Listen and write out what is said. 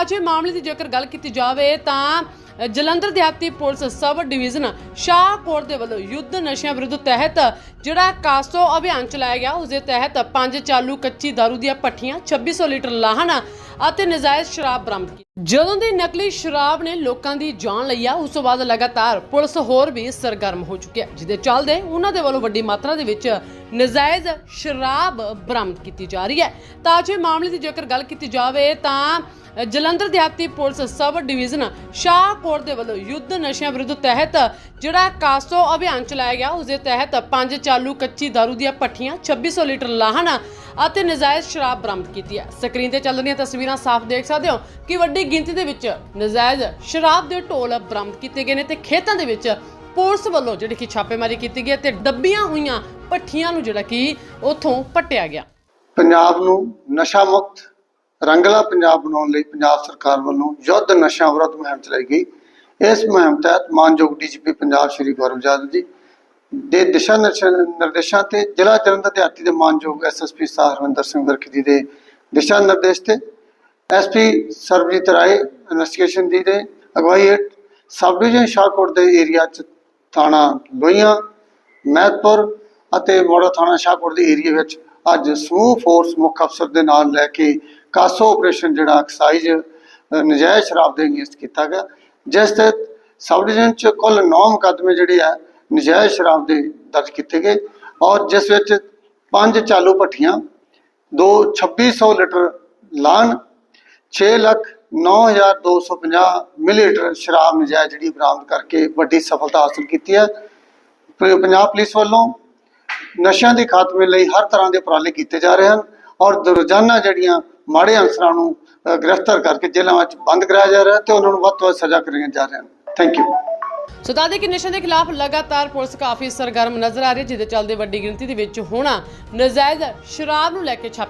ਤਾਂ ਜੇ ਮਾਮਲੇ ਦੀ ਜੇਕਰ ਗੱਲ ਕੀਤੀ ਜਾਵੇ ਤਾਂ ਜਲੰਧਰ ਦਿਹਾਤੀ ਪੁਲਿਸ ਸਬ ਡਿਵੀਜ਼ਨ ਸ਼ਾਹਕੋਟ ਦੇ ਵੱਲੋਂ ਯੁੱਧ ਨਸ਼ਿਆਂ ਵਿਰੁੱਧ ਤਹਿਤ ਜਿਹੜਾ ਕਾਸੋ ਅਭਿਆਨ ਚਲਾਇਆ ਗਿਆ, ਉਸ ਦੇ ਤਹਿਤ ਪੰਜ ਚਾਲੂ ਕੱਚੀ ਦਾਰੂ ਦੀਆਂ ਪੱਠੀਆਂ 2600 ਲੀਟਰ ਲਾਹਨ ਅਤੇ ਨਜਾਇਜ਼ ਸ਼ਰਾਬ ਬਰਾਮਦ ਕੀਤੀ ਜਦੋਂ ਦੀ ਨਕਲੀ ਸ਼ਰਾਬ ਨੇ ਲੋਕਾਂ ਦੀ ਜਾਨ ਲਈ ਆ, ਉਸ ਤੋਂ ਬਾਅਦ ਲਗਾਤਾਰ ਪੁਲਿਸ ਹੋਰ ਵੀ ਸਰਗਰਮ ਹੋ ਚੁੱਕੀ ਹੈ, ਜਿਹਦੇ ਚੱਲਦੇ ਉਹਨਾਂ ਦੇ ਵੱਲੋਂ ਵੱਡੀ ਮਾਤਰਾ ਦੇ ਵਿੱਚ ਨਜਾਇਜ਼ ਸ਼ਰਾਬ ਬਰਾਮਦ ਕੀਤੀ ਜਾ ਰਹੀ ਹੈ। ਤਾਜੇ ਮਾਮਲੇ ਦੀ ਜੇਕਰ ਗੱਲ ਕੀਤੀ ਜਾਵੇ ਤਾਂ ਜਲੰਧਰ ਦਿਹਾਤੀ ਪੁਲਿਸ ਸਬ ਡਿਵੀਜ਼ਨ ਸ਼ਾਹਕੋਟ ਦੇ ਵੱਲੋਂ ਯੁੱਧ ਨਸ਼ਿਆਂ ਵਿਰੁੱਧ ਤਹਿਤ ਜਿਹੜਾ ਕਾਸੋ ਅਭਿਆਨ ਚਲਾਇਆ ਗਿਆ, ਉਸ ਦੇ ਤਹਿਤ ਪੰਜ ਚਾਲੂ ਕੱਚੀ ਦਾਰੂ ਦੀਆਂ ਪੱਠੀਆਂ 2600 ਲੀਟਰ ਲਾਹਨ ਅਤੇ ਨਜਾਇਜ਼ ਸ਼ਰਾਬ ਬਰਾਮਦ ਕੀਤੀ ਹੈ। ਸਕਰੀਨ ਤੇ ਚੱਲ ਰਹੀਆਂ ਤਸਵੀਰਾਂ ਸਾਫ਼ ਦੇਖ ਸਕਦੇ ਹੋ ਕਿ ਵੱਡੀ ਗਿਣਤੀ ਦੇ ਵਿੱਚ ਨਜਾਇਜ਼ ਸ਼ਰਾਬ ਦੇ ਢੋਲ ਬਰਾਮਦ ਕੀਤੇ ਗਏ ਨੇ ਤੇ ਖੇਤਾਂ ਦੇ ਵਿੱਚ ਪੁਲਿਸ ਵੱਲੋਂ ਜਿਹੜੀ ਕਿ ਛਾਪੇਮਾਰੀ ਕੀਤੀ ਗਈ ਤੇ ਦੱਬੀਆਂ ਹੋਈਆਂ ਪੱਠੀਆਂ ਨੂੰ ਜਿਹੜਾ ਕਿ ਉੱਥੋਂ ਪੱਟਿਆ ਗਿਆ। ਪੰਜਾਬ ਨੂੰ ਨਸ਼ਾ ਮੁਕਤ, ਰੰਗਲਾ ਪੰਜਾਬ ਬਣਾਉਣ ਲਈ ਪੰਜਾਬ ਸਰਕਾਰ ਵੱਲੋਂ ਯੁੱਧ ਨਸ਼ਾ ਵਿਰੋਧ ਮੁਹਿੰਮ ਚਲਾਈ ਗਈ। ਇਸ ਮੁਹਿੰਮ ਤਹਿਤ ਮਾਨਯੋਗ ਡੀਜੀਪੀ ਪੰਜਾਬ ਸ਼੍ਰੀ ਗੌਰਵ ਜਾਦਵ ਜੀ ਦੇ ਦਿਸ਼ਾ ਨਿਰਸ਼- ਨਿਰਦੇਸ਼ਾਂ ਤੇ ਜ਼ਿਲ੍ਹਾ ਜਲੰਧਰ ਦਿਹਾਤੀ ਦੇ ਮਾਨਯੋਗ ਐਸਐਸਪੀ ਸਾਹਿਬ ਹਰਵਿੰਦਰ ਸਿੰਘ ਵਰਖੀ ਦੇ ਦਿਸ਼ਾ ਨਿਰਦੇਸ਼ ਤੇ ਐਸਪੀ ਸਰਬਜੀਤ ਰਾਏ ਇਨਵੈਸਟੀਗੇਸ਼ਨ ਦੀ ਦੇ ਅਗਵਾਈ ਹੇਠ ਸਬ ਡਿਵੀਜ਼ਨ ਸ਼ਾਹਕੋਟ ਦੇ ਏਰੀਆ ਚ ਥਾਣਾ ਲੋਹੀਆਂ, ਮਹਿਤਪੁਰ ਅਤੇ ਮੋੜਾ ਥਾਣਾ ਸ਼ਾਹਕੋਟ ਦੇ ਏਰੀਆ ਵਿੱਚ ਅੱਜ ਸਮੂਹ ਫੋਰਸ ਮੁੱਖ ਅਫਸਰ ਦੇ ਨਾਲ ਲੈ ਕੇ ਕਾਸੋ ਆਪਰੇਸ਼ਨ ਜਿਹੜਾ ਐਕਸਾਈਜ਼ ਨਜਾਇਜ਼ ਸ਼ਰਾਬ ਦੇ ਅਗੇਂਸਟ ਕੀਤਾ ਗਿਆ, ਜਿਸ ਤਹਿਤ ਸਬ ਡਿਵੀਜ਼ਨ ਚ ਕੁੱਲ 9 ਮੁਕੱਦਮੇ ਜਿਹੜੇ ਆ ਨਜਾਇਜ਼ ਸ਼ਰਾਬ ਦੇ ਦਰਜ ਕੀਤੇ ਗਏ ਔਰ ਜਿਸ ਵਿੱਚ ਪੰਜ ਚਾਲੂ ਭੱਠੀਆਂ, ਦੋ 2600 ਲੀਟਰ ਲਾਨ 6 ਲੱਖ 9250 ਮਿਲੀਲੀਟਰ ਸ਼ਰਾਬ ਨਜਾਇਜ਼ ਜਿਹੜੀ ਬਰਾਮਦ ਕਰਕੇ ਵੱਡੀ ਸਫਲਤਾ ਹਾਸਲ ਕੀਤੀ ਹੈ। ਪੰਜਾਬ ਪੁਲਿਸ ਵੱਲੋਂ ਨਸ਼ਿਆਂ ਦੇ ਖਾਤਮੇ ਲਈ ਹਰ ਤਰ੍ਹਾਂ ਦੇ ਉਪਰਾਲੇ ਕੀਤੇ ਜਾ ਰਹੇ ਹਨ ਔਰ ਰੋਜ਼ਾਨਾ ਜਿਹੜੀਆਂ ਮਾੜੇ ਅਨਸਰਾਂ ਨੂੰ ਗ੍ਰਿਫਤਾਰ ਕਰਕੇ ਜੇਲ੍ਹਾਂ ਵਿੱਚ ਬੰਦ ਕਰਾਇਆ ਜਾ ਰਿਹਾ ਤੇ ਉਹਨਾਂ ਨੂੰ ਵੱਧ ਤੋਂ ਵੱਧ ਸਜ਼ਾ ਕਰੀਆਂ ਜਾ ਰਹੀਆਂ ਹਨ। Thank you. ਸੋ ਦੱਸਦੇ ਕਿ ਨਸ਼ੇ ਦੇ ਖਿਲਾਫ ਲਗਾਤਾਰ ਪੁਲਿਸ ਕਾਫੀ ਸਰਗਰਮ ਨਜ਼ਰ ਆ ਰਹੀ ਹੈ, ਜਿਹਦੇ ਚੱਲਦੇ ਵੱਡੀ ਗਿਣਤੀ ਦੇ ਵਿੱਚ ਹੋਣਾ ਨਜਾਇਜ਼ ਸ਼ਰਾਬ ਨੂੰ ਲੈ ਕੇ ਛਾਪੇ